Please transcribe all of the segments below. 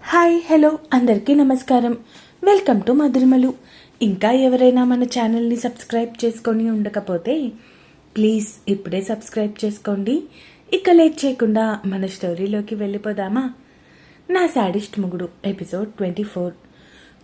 Hi hello అందరికీ నమస్కారం. Welcome to Madhurimalu. ఇంకా ఎవరైనా మన ఛానల్ని సబ్స్క్రైబ్ చేసుకొని ఉండకపోతే ప్లీజ్ ఇప్పుడే సబ్స్క్రైబ్ చేసుకోండి. ఇక లేట్ చేయకుండా మన స్టోరీలోకి వెళ్ళిపోదామా? నా శాడిస్ట్ మొగుడు ఎపిసోడ్ ట్వంటీ ఫోర్.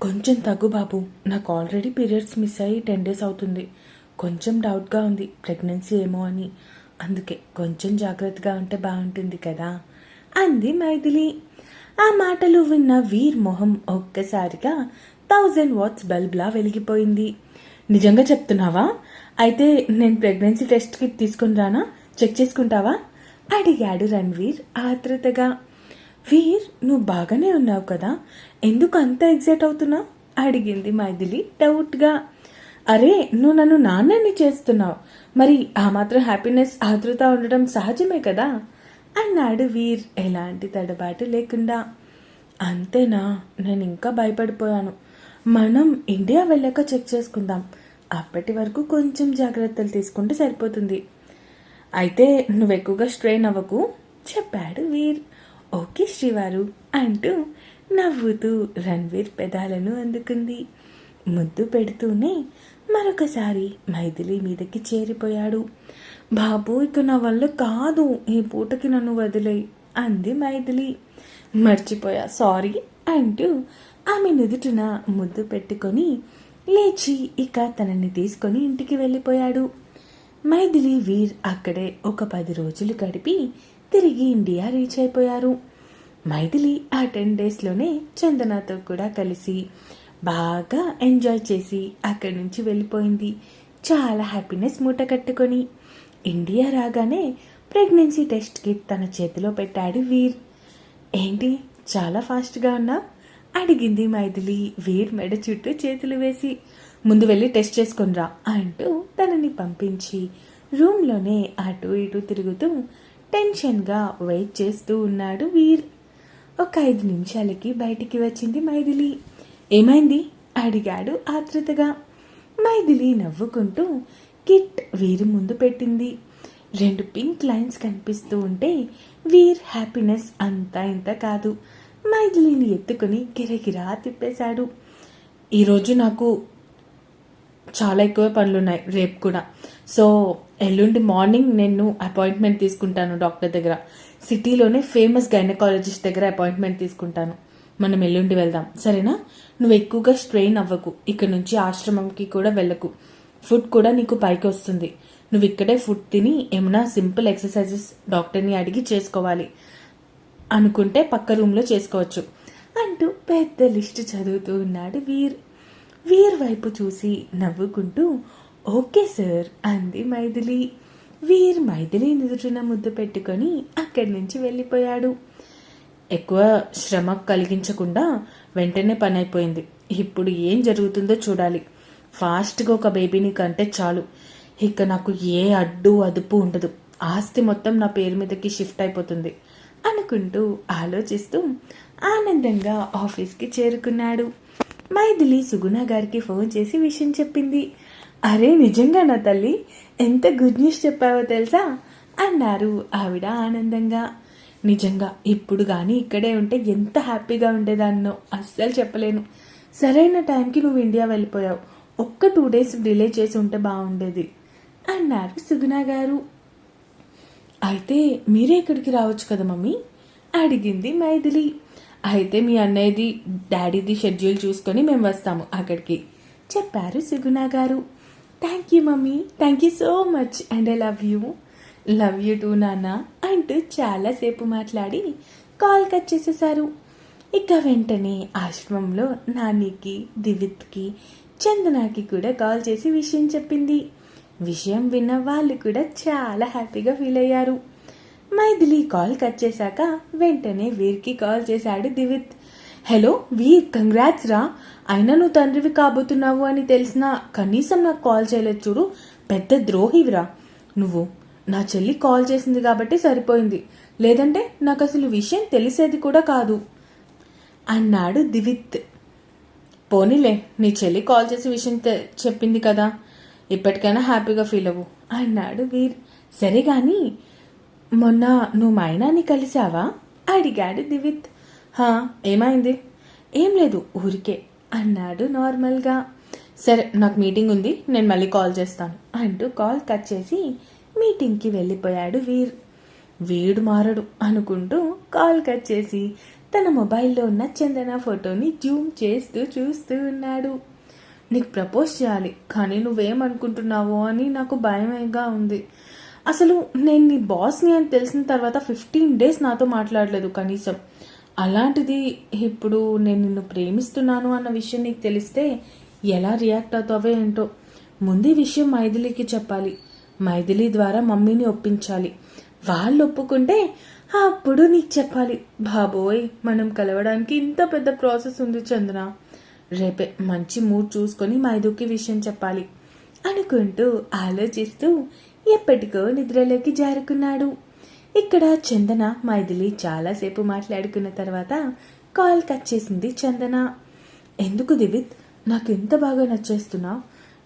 కొంచెం తగ్గు బాబు నాకు ఆల్రెడీ పీరియడ్స్ మిస్ అయ్యి టెన్ డేస్ అవుతుంది. కొంచెం డౌట్గా ఉంది ప్రెగ్నెన్సీ ఏమో అని. అందుకే కొంచెం జాగ్రత్తగా ఉంటే బాగుంటుంది కదా. అంది మైథిలి. ఆ మాటలు విన్న వీర్ మొహం ఒక్కసారిగా థౌజండ్ వాట్స్ బల్బ్లా వెలిగిపోయింది. నిజంగా చెప్తున్నావా? అయితే నేను ప్రెగ్నెన్సీ టెస్ట్ కిట్ తీసుకుని రానా? చెక్ చేసుకుంటావా? అడిగాడు రణ్వీర్ ఆతృతగా వీర్ నువ్వు బాగానే ఉన్నావు కదా? ఎందుకు అంత ఎగ్జైట్ అవుతున్నావు? అడిగింది మైథిలి డౌట్గా. అరే నువ్వు నన్ను నాన్నని చేస్తున్నావు. మరి ఆ మాత్రం హ్యాపీనెస్ ఆతృత ఉండడం సహజమే కదా? అన్నాడు వీర్. ఎలాంటి తడబాటు లేకుండా. అంతేనా? నేను ఇంకా భయపడిపోయాను. మనం ఇండియా వెళ్ళాక చెక్ చేసుకుందాం. అప్పటి వరకు కొంచెం జాగ్రత్తలు తీసుకుంటే సరిపోతుంది. అయితే నువ్వు ఎక్కువగా స్ట్రెయిన్ అవ్వకు చెప్పాడు వీర్. ఓకే శ్రీవారు అంటూ నవ్వుతూ రణ్వీర్ పెదాలను అందుకుంది. ముద్దు పెడుతూనే మరొకసారి మైథిలి మీదకి చేరిపోయాడు. బాబు ఇక నా వల్ల కాదు ఈ పూటకి నన్ను వదిలేయి అంది మైథిలి. మర్చిపోయా సారీ అంటూ ఆమె నుదుటిన ముద్దు పెట్టుకొని లేచి ఇక తనని తీసుకొని ఇంటికి వెళ్ళిపోయాడు. మైథిలి వీర్ అక్కడే ఒక పది రోజులు గడిపి తిరిగి ఇండియా రీచ్ అయిపోయారు. మైథిలి ఆ టెన్ డేస్లోనే చందనతో కూడా కలిసి బాగా ఎంజాయ్ చేసి అక్కడి నుంచి వెళ్ళిపోయింది. చాలా హ్యాపీనెస్ మూట కట్టుకొని. ఇండియా రాగానే ప్రెగ్నెన్సీ టెస్ట్ కిట్ తన చేతిలో పెట్టాడు వీర్. ఏంటి? చాలా ఫాస్ట్గా ఉన్నా అడిగింది మైథిలి. వీర్ మెడ చుట్టూ చేతులు వేసి. ముందు వెళ్ళి టెస్ట్ చేసుకునిరా అంటూ తనని పంపించి. రూమ్లోనే అటు ఇటు తిరుగుతూ టెన్షన్గా వెయిట్ చేస్తూ ఉన్నాడు వీర్. ఒక ఐదు నిమిషాలకి బయటికి వచ్చింది మైథిలి. ఏమైంది? అడిగాడు ఆతృతగా మైథిలి నవ్వుకుంటూ కిట్ వీరి ముందు పెట్టింది. రెండు పింక్ లైన్స్ కనిపిస్తూ ఉంటే వీర్ హ్యాపీనెస్ అంతా ఇంత కాదు. మైథిలిని ఎత్తుకుని గిరగిరా తిప్పేశాడు. ఈరోజు నాకు చాలా ఎక్కువ పనులున్నాయి రేపు కూడా. సో ఎల్లుండి మార్నింగ్ నేను అపాయింట్మెంట్ తీసుకుంటాను డాక్టర్ దగ్గర. సిటీలోనే ఫేమస్ గైనకాలజిస్ట్ దగ్గర అపాయింట్మెంట్ తీసుకుంటాను. మనం ఎల్లుండి వెళ్దాం. సరేనా? నువ్వు ఎక్కువగా స్ట్రెయిన్ అవ్వకు. ఇక్కడ నుంచి ఆశ్రమంకి కూడా వెళ్ళకు. ఫుడ్ కూడా నీకు పైకి వస్తుంది. నువ్వు ఇక్కడే ఫుడ్ తిని ఏమైనా సింపుల్ ఎక్సర్సైజెస్ డాక్టర్ని అడిగి చేసుకోవాలి. అనుకుంటే పక్క రూమ్లో చేసుకోవచ్చు. అంటూ పెద్ద లిస్ట్ చదువుతూ ఉన్నాడు వీర్. వీర్ వైపు చూసి నవ్వుకుంటూ ఓకే సార్ అంది మైథిలి. వీర్ మైథిలి నుదుటిన ముద్దు పెట్టుకొని అక్కడి నుంచి వెళ్ళిపోయాడు. ఎక్కువ శ్రమ కలిగించకుండా వెంటనే పని అయిపోయింది ఇప్పుడు ఏం జరుగుతుందో చూడాలి. ఫాస్ట్గా ఒక బేబీని కంటే చాలు. ఇక నాకు ఏ అడ్డు అదుపు ఉండదు. ఆస్తి మొత్తం నా పేరు మీదకి షిఫ్ట్ అయిపోతుంది అనుకుంటూ ఆలోచిస్తూ ఆనందంగా ఆఫీస్కి చేరుకున్నాడు. మైథిలి సుగుణ గారికి ఫోన్ చేసి విషయం చెప్పింది. అరే నిజంగా నా తల్లి? ఎంత గుడ్ న్యూస్ చెప్పావో తెలుసా? అన్నారు ఆవిడ ఆనందంగా. నిజంగా ఇప్పుడు కానీ ఇక్కడే ఉంటే ఎంత హ్యాపీగా ఉండేదాన్నో అస్సలు చెప్పలేను. సరైన టైంకి నువ్వు ఇండియా వెళ్ళిపోయావు. ఒక్క టూ డేస్ డిలే చేసి ఉంటే బాగుండేది. అన్నారు సుగుణ గారు. అయితే మీరే ఇక్కడికి రావచ్చు కదా మమ్మీ? అడిగింది మైథిలి. అయితే మీ అన్నయ్యది డాడీది షెడ్యూల్ చూసుకొని మేము వస్తాము అక్కడికి. చెప్పారు సుగుణ గారు. Thank you mummy. Thank you so much. And I love you. Love you too నాన్న అంటూ చాలాసేపు మాట్లాడి కాల్ కట్ చేసేశారు. ఇక వెంటనే ఆశ్రమంలో నానికి దివిత్కి చందనాకి కూడా కాల్ చేసి విషయం చెప్పింది. విషయం విన్న వాళ్ళు కూడా చాలా హ్యాపీగా ఫీల్ అయ్యారు. మైథిలి కాల్ కట్ చేశాక వెంటనే వీర్కి కాల్ చేశాడు దివిత్. హలో వీర్ కంగ్రాట్స్ రా. అయినా నువ్వు తండ్రివి కాబోతున్నావు అని తెలిసినా కనీసం నాకు కాల్ చేయలేదు చూడు. పెద్ద ద్రోహివిరా నువ్వు నా చెల్లి కాల్ చేసింది కాబట్టి సరిపోయింది. లేదంటే నాకు అసలు విషయం తెలిసేది కూడా కాదు. అన్నాడు దివిత్. పోనీలే నీ చెల్లి కాల్ చేసి విషయం తె- చెప్పింది కదా. ఇప్పటికైనా హ్యాపీగా ఫీల్ అవ్వు అన్నాడు వీర్. సరే గాని మొన్న నువ్వు మా మైనాని కలిసావా? అడిగాడు దివిత్. హా ఏమైంది? ఏం లేదు ఊరికే అన్నాడు నార్మల్గా. సరే నాకు మీటింగ్ ఉంది నేను మళ్ళీ కాల్ చేస్తాను అంటూ కాల్ కట్ చేసి మీటింగ్కి వెళ్ళిపోయాడు వీర్. వీడు మారడు అనుకుంటూ కాల్ కట్ చేసి తన మొబైల్లో ఉన్న చందన ఫోటోని జూమ్ చేస్తూ చూస్తూ ఉన్నాడు. నీకు ప్రపోజ్ చేయాలి కానీ నువ్వేమనుకుంటున్నావో అని నాకు భయమేగా ఉంది. అసలు నేను నీ బాస్ని అని తెలిసిన తర్వాత ఫిఫ్టీన్ డేస్ నాతో మాట్లాడలేదు కనీసం. అలాంటిది ఇప్పుడు నేను నిన్ను ప్రేమిస్తున్నాను అన్న విషయం నీకు తెలిస్తే ఎలా రియాక్ట్ అవుతావో ఏంటో ముందు విషయం మైథిలికి చెప్పాలి. మైథిలి ద్వారా మమ్మీని ఒప్పించాలి. వాళ్ళు ఒప్పుకుంటే అప్పుడు నీకు చెప్పాలి. బాబోయ్ మనం కలవడానికి ఇంత పెద్ద ప్రాసెస్ ఉంది చంద్ర రేపే మంచి మూడ్ చూసుకొని మైదుకి విషయం చెప్పాలి. అనుకుంటూ ఆలోచిస్తూ ఎప్పటికో నిద్రలోకి జారుకున్నాడు. ఇక్కడ చందన మైథిలి చాలాసేపు మాట్లాడుకున్న తర్వాత కాల్ కట్ చేసింది చందన. ఎందుకు దివిత్? నాకు ఎంత బాగా నచ్చేస్తున్నావు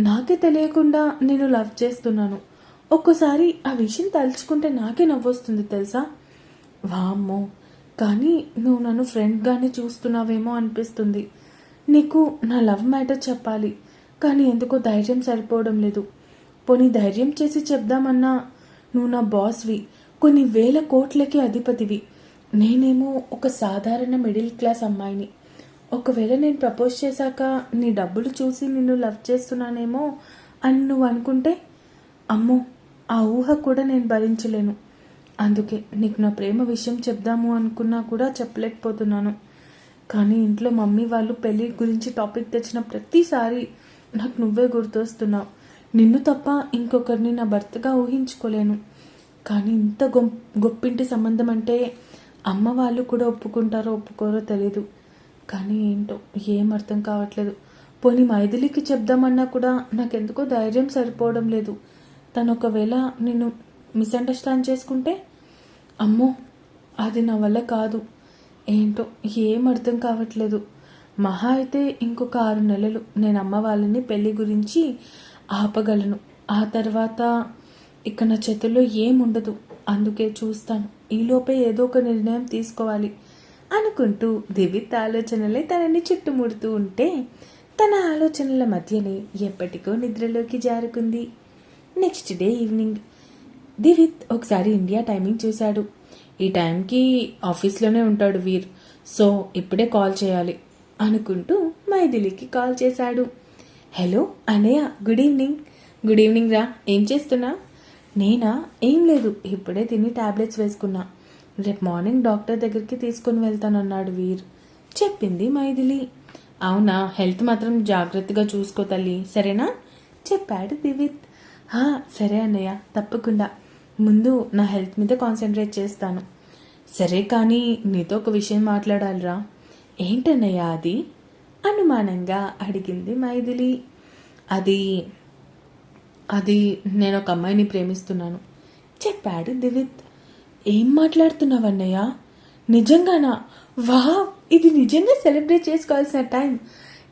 నాకే తెలియకుండా నేను లవ్ చేస్తున్నాను. ఒక్కోసారి ఆ విషయం తలుచుకుంటే నాకే నవ్వొస్తుంది తెలుసా? వామ్మో కానీ నువ్వు నన్ను ఫ్రెండ్గానే చూస్తున్నావేమో అనిపిస్తుంది. నీకు నా లవ్ మ్యాటర్ చెప్పాలి కానీ ఎందుకో ధైర్యం సరిపోవడం లేదు. పోనీ ధైర్యం చేసి చెప్దామన్నా నువ్వు నా బాస్వి కొన్ని వేల కోట్లకి అధిపతివి. నేనేమో ఒక సాధారణ మిడిల్ క్లాస్ అమ్మాయిని. ఒకవేళ నేను ప్రపోజ్ చేశాక నీ డబ్బులు చూసి నిన్ను లవ్ చేస్తున్నానేమో అని నువ్వు అనుకుంటే అమ్మో ఆ ఊహ కూడా నేను భరించలేను. అందుకే నీకు నా ప్రేమ విషయం చెప్దాము అనుకున్నా కూడా చెప్పలేకపోతున్నాను. కానీ ఇంట్లో మమ్మీ వాళ్ళు పెళ్ళి గురించి టాపిక్ తెచ్చిన ప్రతిసారి నాకు నువ్వే గుర్తొస్తున్నావు. నిన్ను తప్ప ఇంకొకరిని నా భర్తగా ఊహించుకోలేను. కానీ ఇంత గొం గొప్పింటి సంబంధం అంటే అమ్మ వాళ్ళు కూడా ఒప్పుకుంటారో ఒప్పుకోరో తెలీదు. కానీ ఏంటో ఏం అర్థం కావట్లేదు. పోనీ మైథిలికి చెప్దామన్నా కూడా నాకెందుకో ధైర్యం సరిపోవడం లేదు. తను ఒకవేళ నేను మిస్అండర్స్టాండ్ చేసుకుంటే అమ్మో అది నా వల్ల కాదు. ఏంటో ఏం అర్థం కావట్లేదు. మహా అయితే ఇంకొక ఆరు నెలలు నేను అమ్మ వాళ్ళని పెళ్ళి గురించి ఆపగలను. ఆ తర్వాత ఇక నా చేతుల్లో ఏముండదు అందుకే చూస్తాను. ఈలోపే ఏదో ఒక నిర్ణయం తీసుకోవాలి అనుకుంటూ దివిత్ ఆలోచనలే తనని చుట్టుముడుతూ ఉంటే తన ఆలోచనల మధ్యనే ఎప్పటికో నిద్రలోకి జారుకుంది. Next day evening. దివిత్ ఒకసారి ఇండియా టైమింగ్ చూశాడు. ఈ టైంకి ఆఫీస్లోనే ఉంటాడు వీర్. సో ఇప్పుడే కాల్ చేయాలి అనుకుంటూ మైథిలికి కాల్ చేశాడు. హలో అనయ్య గుడ్ ఈవినింగ్. గుడ్ ఈవినింగ్ రా ఏం చేస్తున్నా? నేనా? ఏం లేదు ఇప్పుడే తిని టాబ్లెట్స్ వేసుకున్నా. రేపు మార్నింగ్ డాక్టర్ దగ్గరికి తీసుకుని వెళ్తానన్నాడు వీర్. చెప్పింది మైథిలి. అవునా హెల్త్ మాత్రం జాగ్రత్తగా చూసుకో తల్లి సరేనా? చెప్పాడు దివిత్ సరే అన్నయ్య తప్పకుండా. ముందు నా హెల్త్ మీద కాన్సన్ట్రేట్ చేస్తాను. సరే కానీ నీతో ఒక విషయం మాట్లాడాలిరా. ఏంటన్నయ్య అది? అనుమానంగా అడిగింది మైథిలి. అది అది నేను ఒక అమ్మాయిని ప్రేమిస్తున్నాను చెప్పాడు దివిత్. ఏం మాట్లాడుతున్నావన్నయ్య? నిజంగానా? వా ఇది నిజంగా సెలబ్రేట్ చేసుకోవాల్సిన టైం.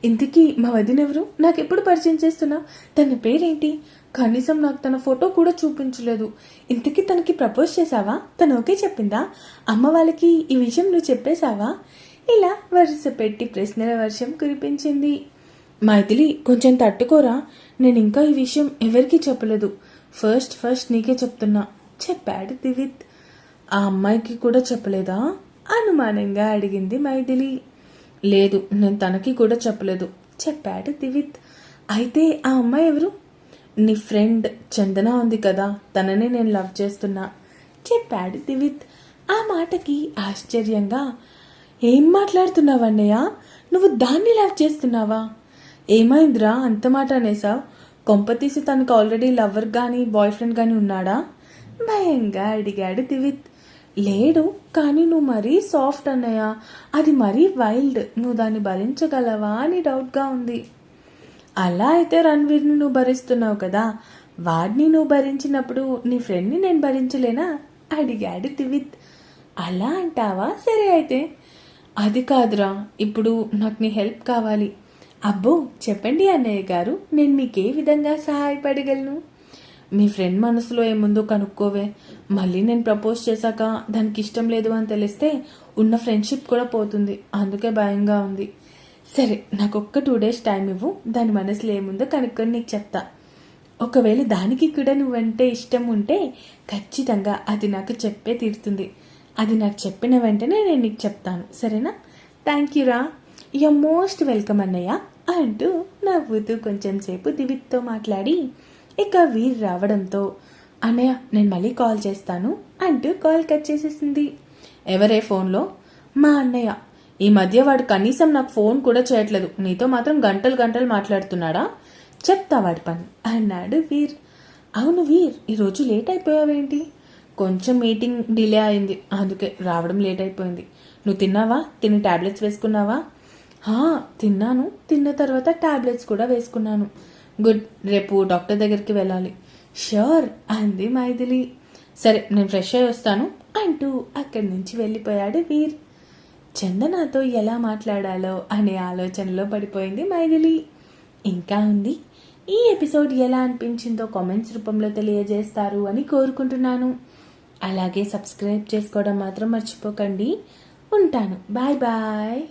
ఇంతకీ మా వదినెవరు నాకు ఎప్పుడు పరిచయం చేస్తున్నా? తన పేరేంటి? కనీసం నాకు తన ఫోటో కూడా చూపించలేదు. ఇంతకీ తనకి ప్రపోజ్ చేశావా? తను ఓకే చెప్పిందా? అమ్మ వాళ్ళకి ఈ విషయం నువ్వు చెప్పేశావా? ఇలా వరుస పెట్టి ప్రశ్నల వర్షం కురిపించింది. మైథిలి కొంచెం తట్టుకోరా? నేను ఇంకా ఈ విషయం ఎవరికీ చెప్పలేదు. ఫస్ట్ ఫస్ట్ నీకే చెప్తున్నా. చెప్పాడు దివిత్. ఆ అమ్మాయికి కూడా చెప్పలేదా? అనుమానంగా అడిగింది మైథిలి లేదు నేను తనకి కూడా చెప్పలేదు చెప్పాడు దివిత్. అయితే ఆ అమ్మాయి ఎవరు? నీ ఫ్రెండ్ చందన ఉంది కదా తననే నేను లవ్ చేస్తున్నా చెప్పాడు దివిత్. ఆ మాటకి ఆశ్చర్యంగా ఏం మాట్లాడుతున్నావు అన్నయ్య? నువ్వు దాన్ని లవ్ చేస్తున్నావా? ఏమైందిరా అంత మాట అనేసావు కొంపతీసి తనకు ఆల్రెడీ లవర్ కానీ బాయ్ ఫ్రెండ్ కానీ ఉన్నాడా? భయంగా అడిగాడు దివిత్. లేడు కానీ నువ్వు మరీ సాఫ్ట్ అన్నయ్య. అది మరీ వైల్డ్ నువ్వు దాన్ని భరించగలవా అని డౌట్గా ఉంది. అలా అయితే రణ్వీర్ని నువ్వు భరిస్తున్నావు కదా. వాడిని నువ్వు భరించినప్పుడు నీ ఫ్రెండ్ని నేను భరించలేనా? అడిగాడు దివిత్. అలా అంటావా? సరే అయితే. అది కాదురా. ఇప్పుడు నాకు నీ హెల్ప్ కావాలి. అబ్బో చెప్పండి అన్నయ్య గారు. నేను మీకు ఏ విధంగా సహాయపడగలను? మీ ఫ్రెండ్ మనసులో ఏముందో కనుక్కోవే. మళ్ళీ నేను ప్రపోజ్ చేశాక దానికి ఇష్టం లేదు అని తెలిస్తే ఉన్న ఫ్రెండ్షిప్ కూడా పోతుంది. అందుకే భయంగా ఉంది. సరే నాకు ఒక్క టూ డేస్ టైం ఇవ్వు. దాని మనసులో ఏముందో కనుక్కొని నీకు చెప్తా. ఒకవేళ దానికి కూడా నువ్వంటే ఇష్టం ఉంటే ఖచ్చితంగా అది నాకు చెప్పే తీరుతుంది. అది నాకు చెప్పిన వెంటనే నేను నీకు చెప్తాను. సరేనా? థ్యాంక్ యూ రా. యూ మోస్ట్ వెల్కమ్ అన్నయ్య. అంటూ నవ్వుతూ కొంచెం సేపు దివిత్తో మాట్లాడి ఇక వీర్ రావడంతో అన్నయ్య నేను మళ్ళీ కాల్ చేస్తాను అంటూ కాల్ కట్ చేసేసింది. ఎవరే ఫోన్లో మా అన్నయ్య ఈ మధ్య వాడు కనీసం నాకు ఫోన్ కూడా చేయట్లేదు నీతో మాత్రం గంటలు గంటలు మాట్లాడుతున్నాడా? చెప్తా వాడి పని అన్నాడు వీర్. అవును వీర్ ఈరోజు లేట్ అయిపోయావేంటి? కొంచెం మీటింగ్ డిలే అయింది అందుకే రావడం లేట్ అయిపోయింది. నువ్వు తిన్నావా? తిని టాబ్లెట్స్ వేసుకున్నావా? తిన్నాను. తిన్న తర్వాత టాబ్లెట్స్ కూడా వేసుకున్నాను. గుడ్ రేపు డాక్టర్ దగ్గరికి వెళ్ళాలి. షూర్ అంది మైథిలి. సరే నేను ఫ్రెష్ అయ్యి వస్తాను అంటూ అక్కడి నుంచి వెళ్ళిపోయాడు వీర్. చందనాతో ఎలా మాట్లాడాలో అనే ఆలోచనలో పడిపోయింది మైథిలి. ఇంకా ఉంది ఈ ఎపిసోడ్ ఎలా అనిపించిందో కామెంట్స్ రూపంలో తెలియజేస్తారు అని కోరుకుంటున్నాను. అలాగే సబ్స్క్రైబ్ చేసుకోవడం మాత్రం మర్చిపోకండి. ఉంటాను. Bye bye.